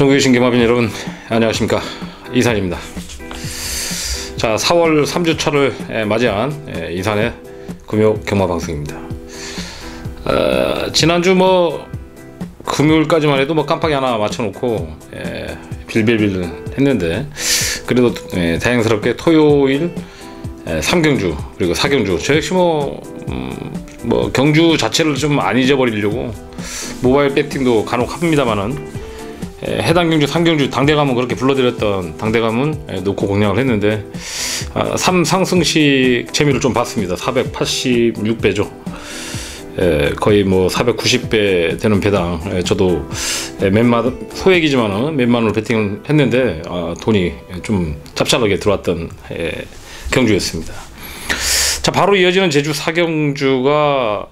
전국에 계신 개마빈 여러분 안녕하십니까? 이산입니다. 자 4월 3주차를 맞이한 이산의 금요 경마 방송입니다. 어, 지난주 뭐 금요일까지만 해도 뭐 깜빡이 하나 맞춰놓고 에, 빌빌빌 했는데 그래도 에, 다행스럽게 토요일 에, 3경주 그리고 4경주 저 역시 뭐, 음, 뭐 경주 자체를 좀 안 잊어버리려고 모바일 배팅도 간혹 합니다만은 해당 경주 3경주 당대감은 그렇게 불러드렸던 당대감은 놓고 공략을 했는데 아, 3상승식 재미를 좀 봤습니다. 486배죠. 에, 거의 뭐 490배 되는 배당. 에, 저도 몇만 소액이지만은 몇만 원을 베팅을 했는데 아, 돈이 좀 짭짤하게 들어왔던 에, 경주였습니다. 자 바로 이어지는 제주 사경주가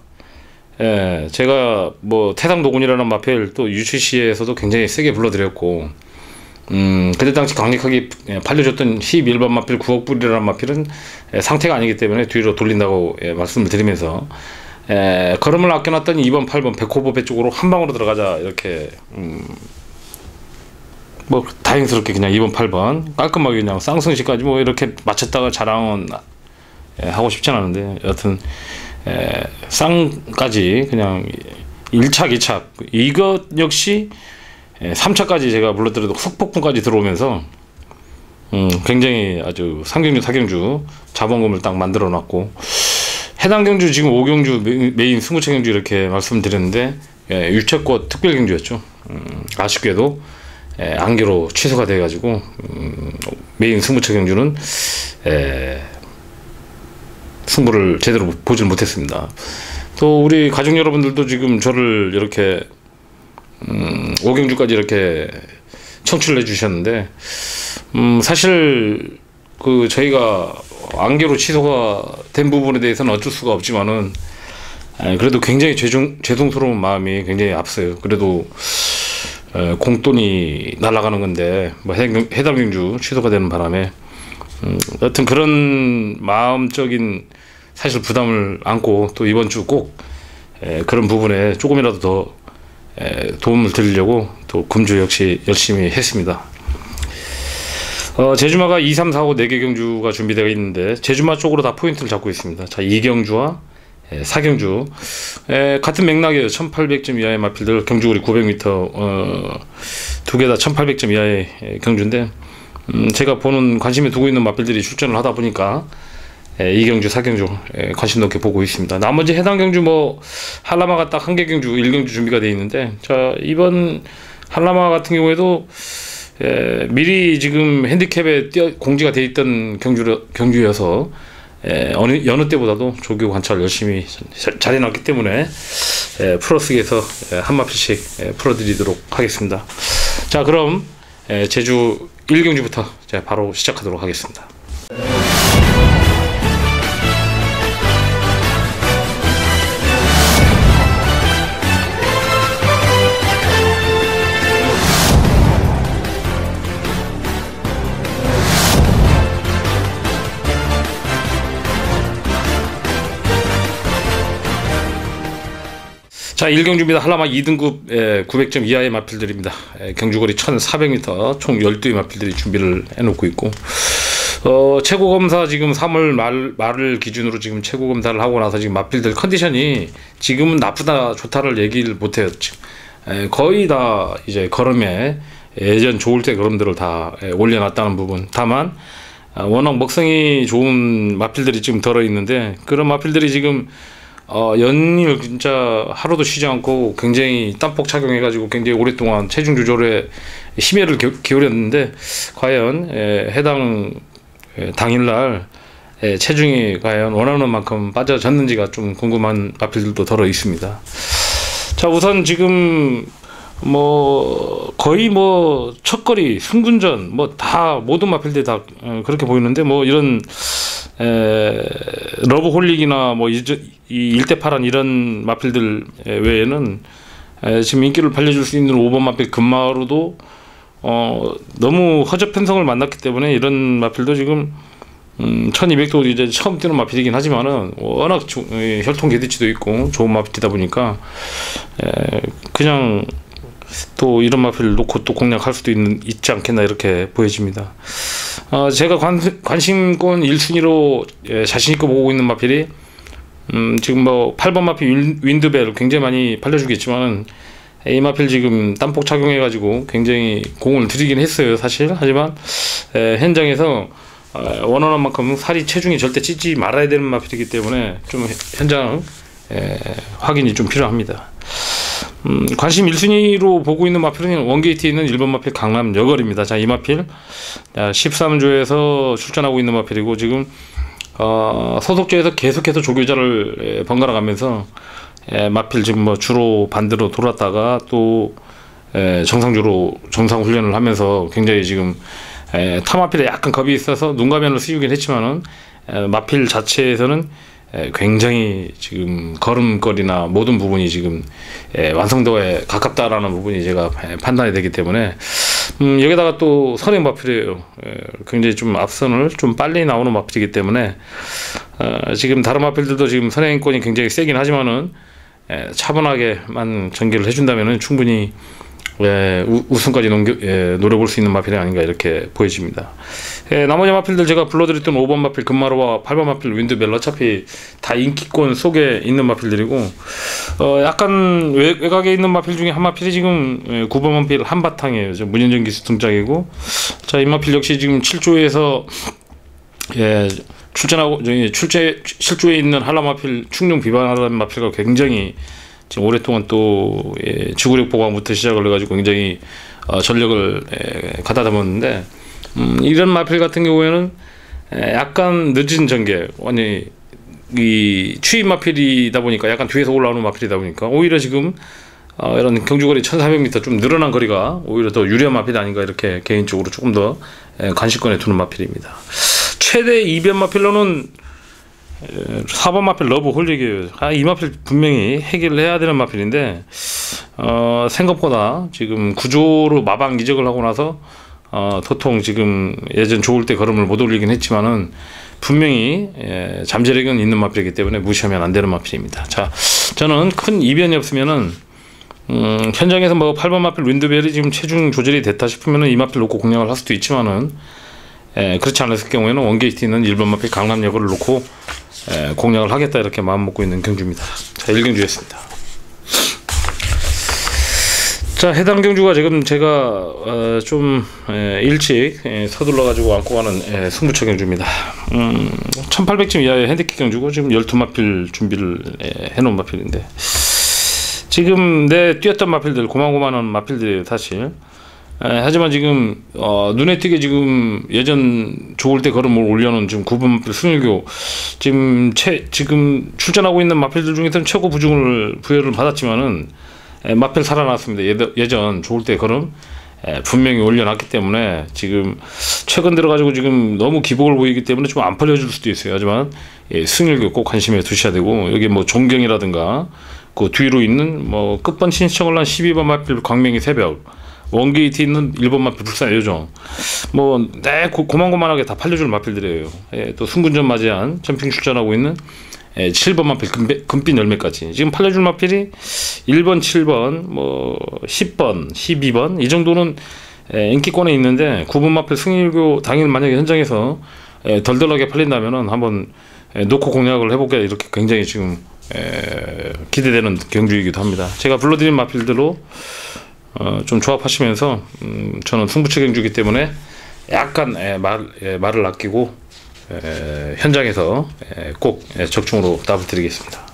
예, 제가 뭐 태상도군이라는 마필 또 UCC에서도 굉장히 세게 불러드렸고, 음, 그때 당시 강력하게 예, 팔려줬던 11번 마필 9억 불이라는 마필은 예, 상태가 아니기 때문에 뒤로 돌린다고 예, 말씀을 드리면서, 예, 걸음을 아껴놨더니 2번, 8번 백호보 배 쪽으로 한 방으로 들어가자 이렇게 음, 뭐 다행스럽게 그냥 2번, 8번 깔끔하게 그냥 쌍승시까지 뭐 이렇게 맞췄다가 자랑은 예, 하고 싶진 않은데 여하튼 에, 쌍까지 그냥 1차, 2차 이것 역시 에, 3차까지 제가 불렀더라도 속폭풍까지 들어오면서 음, 굉장히 아주 상경주, 사경주 자본금을 딱 만들어 놨고 해당 경주 지금 5경주 메인 승부처 경주 이렇게 말씀드렸는데 예, 유채꽃 특별 경주였죠. 음, 아쉽게도 예, 안개로 취소가 돼가지고 음, 메인 승부처 경주는 에, 승부를 제대로 보질 못했습니다. 또 우리 가족 여러분들도 지금 저를 이렇게 음, 5경주까지 이렇게 청취를 해주셨는데 음, 사실 그 저희가 안개로 취소가 된 부분에 대해서는 어쩔 수가 없지만은 그래도 굉장히 죄송, 죄송스러운 마음이 굉장히 앞서요. 그래도 에, 공돈이 날아가는 건데 뭐 해당 경주 취소가 되는 바람에 음, 여튼 그런 마음적인 사실 부담을 안고 또 이번 주 꼭 그런 부분에 조금이라도 더 에, 도움을 드리려고 또 금주 역시 열심히 했습니다. 어, 제주마가 2, 3, 4, 5 4개 경주가 준비되어 있는데 제주마 쪽으로 다 포인트를 잡고 있습니다. 자, 2경주와 에, 4경주 에, 같은 맥락이에요. 1800점 이하의 마필들 경주거리 900m 어, 두 개 다 1800점 이하의 경주인데 음, 제가 보는 관심에 두고 있는 마필들이 출전을 하다 보니까 예, 이 경주, 사 경주 예, 관심 높게 보고 있습니다. 나머지 해당 경주 뭐 한라마가 딱 한 개 경주, 1경주 준비가 되어 있는데 자 이번 한라마 같은 경우에도 예, 미리 지금 핸디캡에 띄어, 공지가 되어 있던 경주 경주여서 예, 어느 여느 때보다도 조교 관찰 열심히 잘 해놨기 때문에 예, 풀어쓰기에서 예, 한 마필씩 예, 풀어드리도록 하겠습니다. 자 그럼 예, 제주 1경주부터 제가 바로 시작하도록 하겠습니다. 자, 1경주입니다. 한라마 2등급 에, 900점 이하의 마필들입니다. 에, 경주거리 1400m 총 12의 마필들이 준비를 해놓고 있고 어, 최고 검사 지금 3월 말, 말을 기준으로 지금 최고 검사를 하고 나서 지금 마필들 컨디션이 지금은 나쁘다 좋다를 얘기를 못해요. 에, 거의 다 이제 걸음에 예전 좋을 때 걸음들을 다 에, 올려놨다는 부분. 다만 아, 워낙 먹성이 좋은 마필들이 지금 들어 있는데 그런 마필들이 지금 어, 연일 진짜 하루도 쉬지 않고 굉장히 땀복 착용해가지고 굉장히 오랫동안 체중 조절에 심혈을 기울였는데 과연 에, 해당 에, 당일날 에, 체중이 과연 원하는 만큼 빠져졌는지가 좀 궁금한 마필들도 들어 있습니다. 자 우선 지금 뭐 거의 뭐 첫거리 승군전 뭐 다 모든 마필들 다 어, 그렇게 보이는데 뭐 이런 에, 러브홀릭이나 뭐 이, 이 일대파란 이런 마필들 외에는 에, 지금 인기를 팔려줄 수 있는 5번 마필 금마루도 어, 너무 허접 편성을 만났기 때문에 이런 마필도 지금 음, 1200도 이제 처음 뛰는 마필이긴 하지만은 워낙 조, 혈통 개디치도 있고 좋은 마필이다 보니까 에, 그냥 또 이런 마필을 놓고 또 공략할 수도 있는 있지 않겠나 이렇게 보여집니다. 어, 제가 관, 관심권 1순위로 예, 자신 있고 보고 있는 마필이 음, 지금 뭐 8번 마필 윈, 드벨 굉장히 많이 팔려주겠지만은 이 마필 지금 땀복 착용해가지고 굉장히 공을 들이긴 했어요 사실 하지만 에, 현장에서 어, 원하는 만큼 살이 체중이 절대 찌지 말아야 되는 마필이기 때문에 좀 현장 에, 확인이 좀 필요합니다. 음, 관심 1순위로 보고 있는 마필은 원게이트에 있는 1번 마필 강남 여걸입니다. 자, 이 마필 13조에서 출전하고 있는 마필이고 지금 어, 소속조에서 계속해서 조교자를 번갈아 가면서 마필 지금 뭐 주로 반대로 돌았다가 또 에, 정상주로 정상 훈련을 하면서 굉장히 지금 에, 타마필에 약간 겁이 있어서 눈가면을 쓰이긴 했지만은 에, 마필 자체에서는 에, 굉장히 지금 걸음걸이나 모든 부분이 지금 에, 완성도에 가깝다라는 부분이 제가 판단이 되기 때문에 음, 여기다가 또 선행 마필이에요. 에, 굉장히 좀 앞선을 좀 빨리 나오는 마필이기 때문에 어, 지금 다른 마필들도 지금 선행권이 굉장히 세긴 하지만은 에, 차분하게만 전개를 해준다면은 충분히 예, 우승까지 넘겨, 예, 노려볼 수 있는 마필이 아닌가 이렇게 보여집니다. 예, 나머지 마필들 제가 불러드렸던 5번 마필 금마로와 8번 마필 윈드벨 어차피 다 인기권 속에 있는 마필들이고 어, 약간 외, 외곽에 있는 마필 중에 한 마필이 지금 예, 9번 마필 한바탕이에요. 문현정 기수 등장이고 자 이 마필 역시 지금 7조에서 예, 출전하고 출제 실조에 있는 한라마필 충룡 비반하는 마필과 굉장히 지금 오랫동안 또 예, 지구력 보강부터 시작을 해가지고 굉장히 어, 전력을 예, 갖다 담았는데 음, 이런 마필 같은 경우에는 예, 약간 늦은 전개 완전히 이 추임 마필이다 보니까 약간 뒤에서 올라오는 마필이다 보니까 오히려 지금 어, 이런 경주거리 1,400m 좀 늘어난 거리가 오히려 더 유리한 마필이 아닌가 이렇게 개인적으로 조금 더 예, 관심권에 두는 마필입니다. 최대 이변 마필로는 4번 마필 러브 홀릭이에요. 아, 이 마필 분명히 해결을 해야 되는 마필인데, 어, 생각보다 지금 구조로 마방 이적을 하고 나서, 어, 도통 지금 예전 좋을 때 걸음을 못 올리긴 했지만은, 분명히 예, 잠재력은 있는 마필이기 때문에 무시하면 안 되는 마필입니다. 자, 저는 큰 이변이 없으면은, 음, 현장에서 뭐 8번 마필 윈드벨이 지금 체중 조절이 됐다 싶으면은 이 마필 놓고 공략을 할 수도 있지만은, 예, 그렇지 않았을 경우에는 원게이트는 1번 마필 강남역을 놓고 예, 공략을 하겠다 이렇게 마음 먹고 있는 경주입니다. 자, 1경주였습니다. 자, 해당 경주가 지금 제가 어, 좀 에, 예, 일찍 에, 예, 서둘러 가지고 안고 가는 에, 승부처 경주입니다. 음, 1800점 이하의 핸디캡 경주고 지금 12마필 준비를 에, 해놓은 마필인데 지금 내 뛰었던 마필들 고만고만한 마필들이에요, 사실. 에, 예, 하지만 지금 어, 눈에 띄게 지금 예전 좋을 때 걸음을 올려놓은 지금 9번 마필 승일교 지금 채, 지금 출전하고 있는 마필들 중에서는 최고 부중을 부여를 받았지만은 에, 예, 마필 살아났습니다. 예, 예전 좋을 때 걸음 에, 분명히 올려놨기 때문에 지금 최근 들어가지고 지금 너무 기복을 보이기 때문에 좀 안 팔려줄 수도 있어요. 하지만 예, 승일교 꼭 관심에 두셔야 되고 여기 뭐 존경이라든가 그 뒤로 있는 뭐 끝번 신청을 한 12번 마필 광명의 새벽 원게이트 있는 일본 마필 불산 요정 뭐네 고만고만하게 다 팔려줄 마필들이에요. 예, 또 순군전 맞이한 점핑 출전하고 있는 예, 7번 마필 금배, 금빛 열매까지. 지금 팔려줄 마필이 1번 7번 뭐 10번 12번 이 정도는 예, 인기권에 있는데 9번 마필 승일교 당일 만약에 현장에서 예, 덜덜하게 팔린다면은 한번 예, 놓고 공략을 해보게 이렇게 굉장히 지금 에, 기대되는 경주이기도 합니다. 제가 불러드린 마필들로 어, 좀 조합하시면서 음, 저는 승부처 경주기 때문에 약간 에, 말, 에, 말을 아끼고 에, 현장에서 에, 꼭 에, 적중으로 답을 드리겠습니다.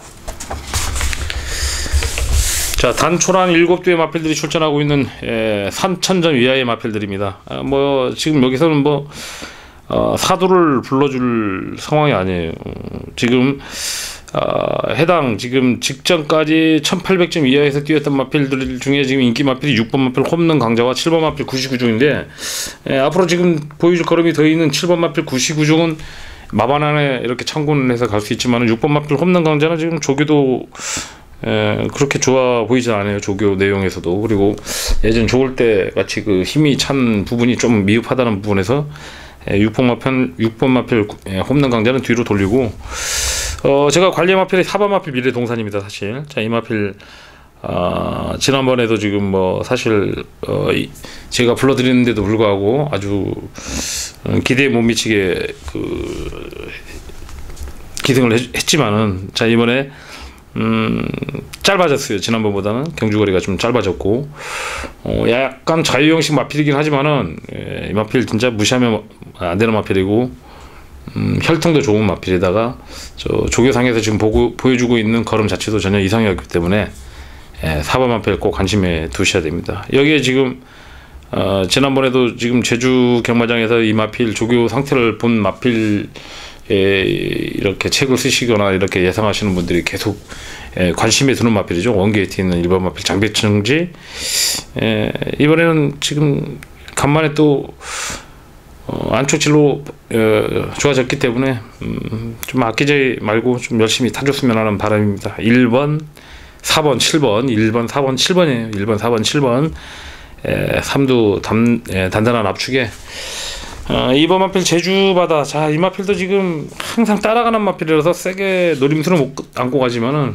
자, 단초란 일곱 대의 마필들이 출전하고 있는 에, 3천점 이하의 마필들입니다. 아, 뭐 지금 여기서는 뭐 어, 사도를 불러줄 상황이 아니에요. 음, 지금 어, 해당 지금 직전까지 1800점 이하에서 뛰었던 마필들 중에 지금 인기 마필이 6번 마필 홈런 강자와 7번 마필 99중인데 예, 앞으로 지금 보여줄 걸음이 더 있는 7번 마필 99중은 마반 안에 이렇게 참고는 해서 갈 수 있지만 6번 마필 홈런 강자는 지금 조교도 에, 예, 그렇게 좋아 보이지 않아요 조교 내용에서도. 그리고 예전 좋을 때 같이 그 힘이 찬 부분이 좀 미흡하다는 부분에서 에, 6번 마필 6번 마필 에, 홈런 강자는 뒤로 돌리고 어, 제가 관리 마필이 사바 마필 미래 동산입니다, 사실. 자, 이 마필 아, 지난번에도 지금 뭐 사실 어, 이, 제가 불러드리는데도 불구하고 아주 어, 기대에 못 미치게 그 기승을 했, 했지만은 자 이번에 음, 짧아졌어요. 지난번보다는 경주거리가 좀 짧아졌고 어, 약간 자유형식 마필이긴 하지만은 예, 이 마필 진짜 무시하면 안 되는 마필이고 음, 혈통도 좋은 마필에다가 저 조교상에서 지금 보고 보여주고 있는 걸음 자체도 전혀 이상이었기 때문에 예, 4번 마필 꼭 관심에 두셔야 됩니다. 여기에 지금 어, 지난번에도 지금 제주 경마장에서 이 마필 조교 상태를 본 마필 예, 이렇게 책을 쓰시거나 이렇게 예상하시는 분들이 계속 예, 관심에 두는 마필이죠. 원게이트 있는 일반 마필 장배청지 예, 이번에는 지금 간만에 또 어, 안쪽질로 어, 좋아졌기 때문에 음, 좀 아끼지 말고 좀 열심히 타줬으면 하는 바람입니다. 1번, 4번, 7번, 1번, 4번, 7번이에요. 1번, 4번, 7번. 에, 3두 단, 에, 단단한 압축에 어, 이번 마필 제주바다 자 이 마필도 지금 항상 따라가는 마필이라서 세게 노림수를 못 안고 가지만은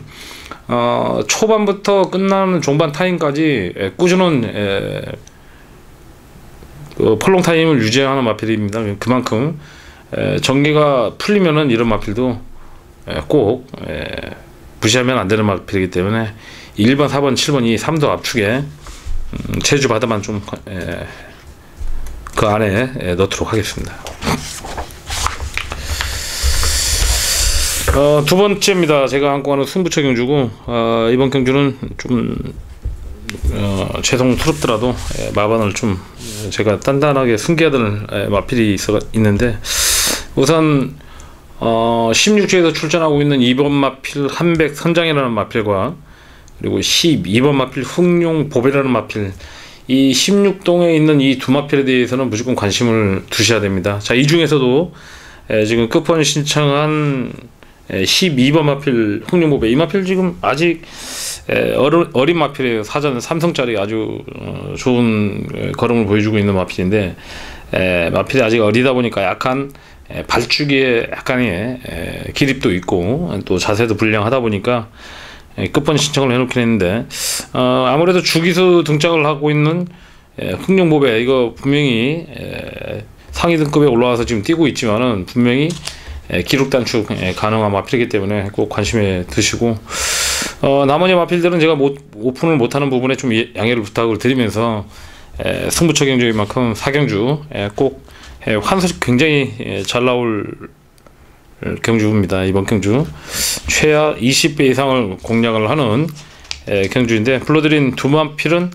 어, 초반부터 끝나는 종반 타임까지 에, 꾸준한 에, 그 폴롱 타임을 유지하는 마필입니다. 그만큼 에, 전기가 풀리면은 이런 마필도 에, 꼭 에, 무시하면 안 되는 마필이기 때문에 1번, 4번, 7번 이 3도 압축에 음, 제주 바다만 좀 에, 그 안에 예, 넣도록 하겠습니다. 어, 두 번째입니다. 제가 안고 가는 승부처 경주고 어, 이번 경주는 좀 어, 죄송스럽더라도 예, 마반을 좀 제가 단단하게 숨겨야 될 예, 마필이 있어 있는데 우선 어, 16주에서 출전하고 있는 2번 마필 한백 선장이라는 마필과 그리고 12번 마필 흑룡 보배라는 마필 이 16동에 있는 이 두 마필에 대해서는 무조건 관심을 두셔야 됩니다. 자, 이 중에서도 에, 지금 끝번 신청한 에, 12번 마필 흑룡보배 이 마필 지금 아직 에, 어린 마필이에요. 사전 3성짜리 아주 어, 좋은 에, 걸음을 보여주고 있는 마필인데 에, 마필이 아직 어리다 보니까 약간 에, 발주기에 약간의 에, 기립도 있고 또 자세도 불량하다 보니까 예, 끝번 신청을 해놓긴 했는데 어, 아무래도 주기수 등장을 하고 있는 예, 흑룡보배 이거 분명히 예, 상위 등급에 올라와서 지금 뛰고 있지만은 분명히 예, 기록 단축 예, 가능한 마필이기 때문에 꼭 관심에 드시고 어, 나머지 마필들은 제가 못, 오픈을 못하는 부분에 좀 예, 양해를 부탁을 드리면서 예, 승부처 경주인 만큼 사경주 예, 꼭 예, 환석 굉장히 예, 잘 나올 경주입니다. 이번 경주 최하 20배 이상을 공략을 하는 에, 경주인데 불러드린 두 마필은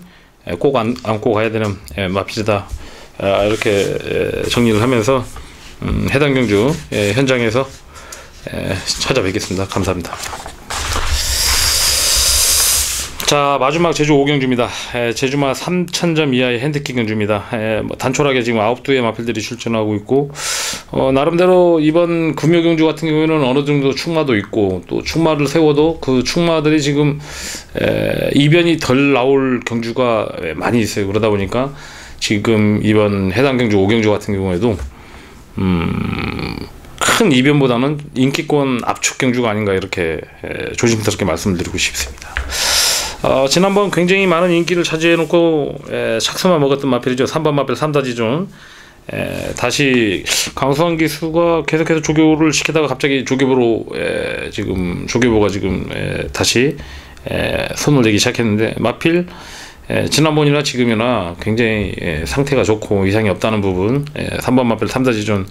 에, 꼭 안, 안고 가야 되는 에, 마필이다. 아, 이렇게 에, 정리를 하면서 음, 해당 경주 에, 현장에서 에, 찾아뵙겠습니다. 감사합니다. 자 마지막 제주 5경주입니다. 에, 제주마 3,000점 이하의 핸드킥 경주입니다. 에, 뭐 단촐하게 지금 9두의 마필들이 출전하고 있고 어, 나름대로 이번 금요 경주 같은 경우에는 어느 정도 충마도 있고 또 충마를 세워도 그 충마들이 지금 에, 이변이 덜 나올 경주가 많이 있어요. 그러다 보니까 지금 이번 해당 경주 5경주 같은 경우에도 음, 큰 이변보다는 인기권 압축 경주가 아닌가 이렇게 에, 조심스럽게 말씀을 드리고 싶습니다. 어, 지난번 굉장히 많은 인기를 차지해놓고 에, 착수만 먹었던 마필이죠. 3번 마필 3다지존 에, 다시 강수환 기수가 계속해서 조교를 시키다가 갑자기 조교부로 에, 지금 조교부가 지금 에, 다시 에, 손을 내기 시작했는데 마필 에, 지난번이나 지금이나 굉장히 에, 상태가 좋고 이상이 없다는 부분 에, 3번 마필 3다지존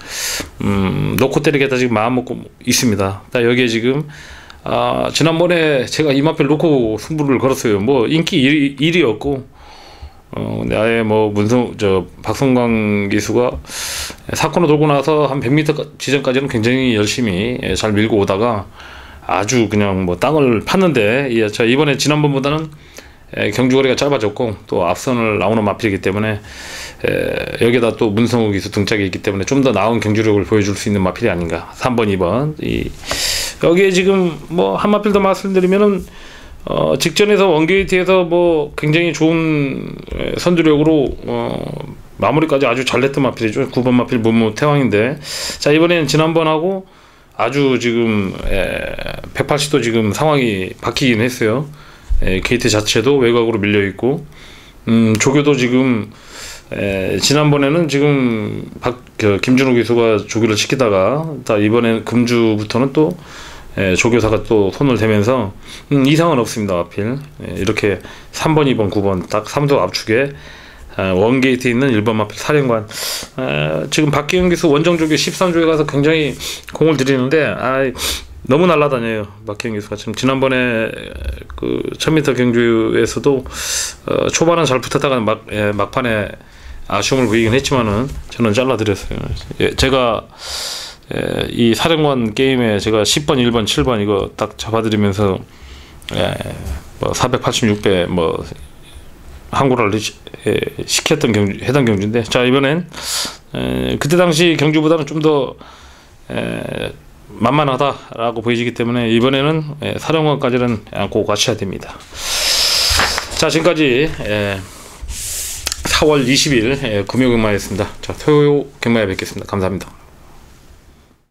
음, 놓고 때리겠다 지금 마음 먹고 있습니다. 여기에 지금 아, 지난번에 제가 이 마필 놓고 승부를 걸었어요. 뭐 인기 1위, 1위였고 어, 아예 뭐 문성 저 박성광 기수가 사건을 돌고 나서 한 100m 지점까지는 굉장히 열심히 예, 잘 밀고 오다가 아주 그냥 뭐 땅을 팠는데 예, 자 이번에 지난번보다는 예, 경주거리가 짧아졌고 또 앞선을 나오는 마필이기 때문에 에, 여기다 또 기수 등짝이 있기 때문에 좀 더 나은 경주력을 보여줄 수 있는 마필이 아닌가 3번 2번 이 여기에 지금 뭐 한 마필 더 말씀드리면은 어, 직전에서 원게이트에서 뭐 굉장히 좋은 선두력으로 어, 마무리까지 아주 잘 냈던 마필이죠. 9번 마필 문무 태왕인데 자 이번에는 지난번하고 아주 지금 에, 180도 지금 상황이 바뀌긴 했어요. 에, KT 자체도 외곽으로 밀려 있고 음, 조교도 지금 에, 지난번에는 지금 박, 그, 김준호 기수가 조교를 시키다가 다 이번에 금주부터는 또 에, 조교사가 또 손을 대면서 음, 이상은 없습니다 하필. 에, 이렇게 3번 2번 9번 딱 3도 압축에 아, 원게이트에 있는 1번 마필 사령관. 아, 지금 박기영 기수 원정조교 13조에 가서 굉장히 공을 들이는데 아, 너무 날라다녀요 박기영 기수가. 지금 지난번에 그 1000m 경주에서도 어, 초반은 잘 붙었다가 막, 예, 막판에 아쉬움을 보이긴 했지만은 저는 잘라드렸어요. 예, 제가 예, 이 사령관 게임에 제가 10번, 1번, 7번 이거 딱 잡아드리면서 예, 뭐 486배 뭐 항구를 시켰던 경주 해당 경주인데 자 이번엔 에, 그때 당시 경주보다는 좀 더 만만하다라고 보이기 때문에 이번에는 에, 사령관까지는 안고 가셔야 됩니다. 자 지금까지 에, 4월 20일 에, 금요 경마였습니다. 자 토요 경마에 뵙겠습니다. 감사합니다.